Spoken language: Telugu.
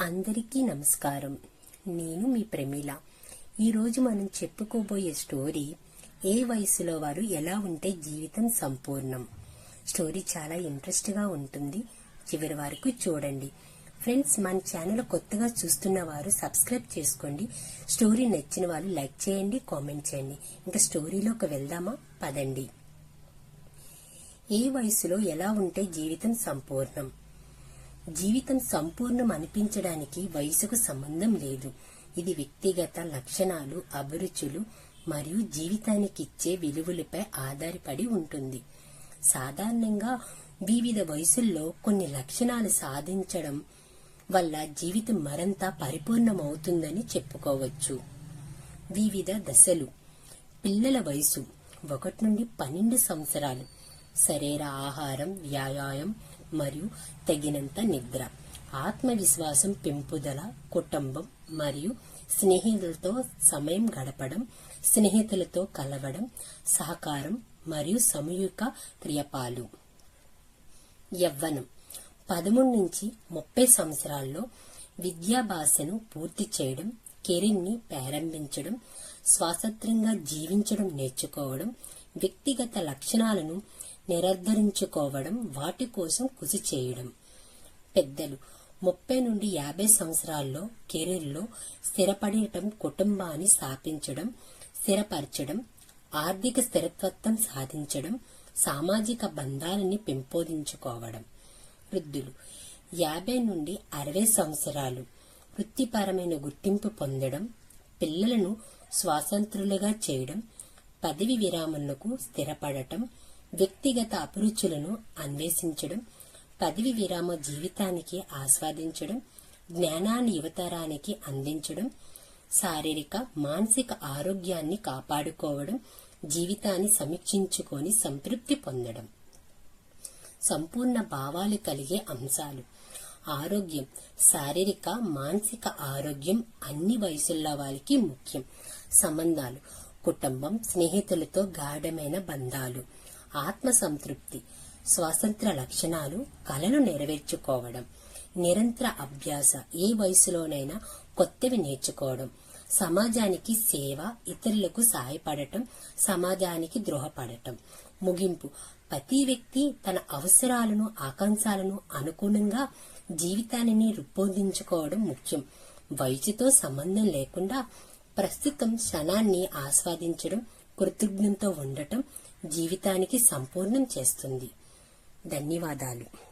అందరికీ నమస్కారం. నేను మీ ప్రమీల. ఈరోజు మనం చెప్పుకోబోయే స్టోరీ ఏ వయసులో వారు ఎలా ఉంటే జీవితం సంపూర్ణం. స్టోరీ చాలా ఇంట్రెస్ట్గా ఉంటుంది. చివరి వరకు చూడండి. ఫ్రెండ్స్ మన ఛానల్ కొత్తగా చూస్తున్న వారు సబ్స్క్రైబ్ చేసుకోండి. స్టోరీ నచ్చిన వాళ్ళు లైక్ చేయండి కామెంట్ చేయండి. ఇంకా స్టోరీలోకి వెళ్దామా? పదండి. ఏ వయసులో ఎలా ఉంటే జీవితం సంపూర్ణం? జీవితం సంపూర్ణం అనిపించడానికి వయసుకు సంబంధం లేదు. ఇది వ్యక్తిగత లక్షణాలు అభిరుచులు మరియు జీవితానికిచ్చే విలువలపై ఆధారపడి ఉంటుంది. సాధారణంగా వివిధ వయసుల్లో కొన్ని లక్షణాలు సాధించడం వల్ల జీవితం మరింత పరిపూర్ణమవుతుందని చెప్పుకోవచ్చు. వివిధ దశలు. పిల్లల వయసు. ఒకటి నుండి పన్నెండు సంవత్సరాలు. శరీర ఆహారం వ్యాయామం మరియు తగినంత నిద్ర. ఆత్మవిశ్వాసం పెంపుదల కుటుంబం మరియు స్నేహితులతో సమయం గడపడం స్నేహితులతో కలవడం సహకారం మరియు సమూహిక క్రియపాలు. యవ్వనం. పదమూడు నుంచి ముప్పై సంవత్సరాల్లో విద్యాభాషను పూర్తి చేయడం కెరీర్ని ప్రారంభించడం స్వాతంత్రంగా జీవించడం నేర్చుకోవడం వ్యక్తిగత లక్షణాలను నిరర్ధరించుకోవడం వాటి కోసం కృషి చేయడం. పెద్దలు ముప్పై నుండి యాభై సంవత్సరాల్లో కెరీర్లో స్థిరపడటం కుటుంబాన్ని స్థాపించడం స్థిరపరచడం ఆర్థిక స్థిరత్వం సాధించడం సామాజిక బంధాలని పెంపొందించుకోవడం. వృద్ధులు యాభై నుండి అరవై సంవత్సరాలు వృత్తిపరమైన గుర్తింపు పొందడం పిల్లలను స్వాతంత్రులుగా చేయడం పదవి విరామణకు స్థిరపడటం వ్యక్తిగత అభిరుచులను అన్వేషించడం పదవి విరామ జీవితానికి ఆస్వాదించడం జ్ఞానాన్ని యువతరానికి అందించడం శారీరక మానసిక ఆరోగ్యాన్ని కాపాడుకోవడం జీవితాన్ని సమీక్షించుకొని సంతృప్తి పొందడం. సంపూర్ణ భావాలు కలిగే అంశాలు. ఆరోగ్యం శారీరక మానసిక ఆరోగ్యం అన్ని వయసుల వారికి ముఖ్యం. సంబంధాలు కుటుంబం స్నేహితులతో గాఢమైన బంధాలు. ఆత్మ సంతృప్తి స్వాతంత్ర లక్షణాలు కళలు నెరవేర్చుకోవడం నిరంతర అభ్యాస ఏ వయసులోనైనా కొత్తవి నేర్చుకోవడం సమాజానికి సేవ ఇతరులకు సహాయపడటం సమాజానికి ద్రోహపడటం. ముగింపు. ప్రతి వ్యక్తి తన అవసరాలను ఆకాంక్షలను అనుగుణంగా జీవితాన్ని రూపొందించుకోవడం ముఖ్యం. వయసుతో సంబంధం లేకుండా ప్రస్తుతం క్షణాన్ని ఆస్వాదించడం కృతజ్ఞంతో ఉండటం జీవితానికి సంపూర్ణం చేస్తుంది. ధన్యవాదాలు.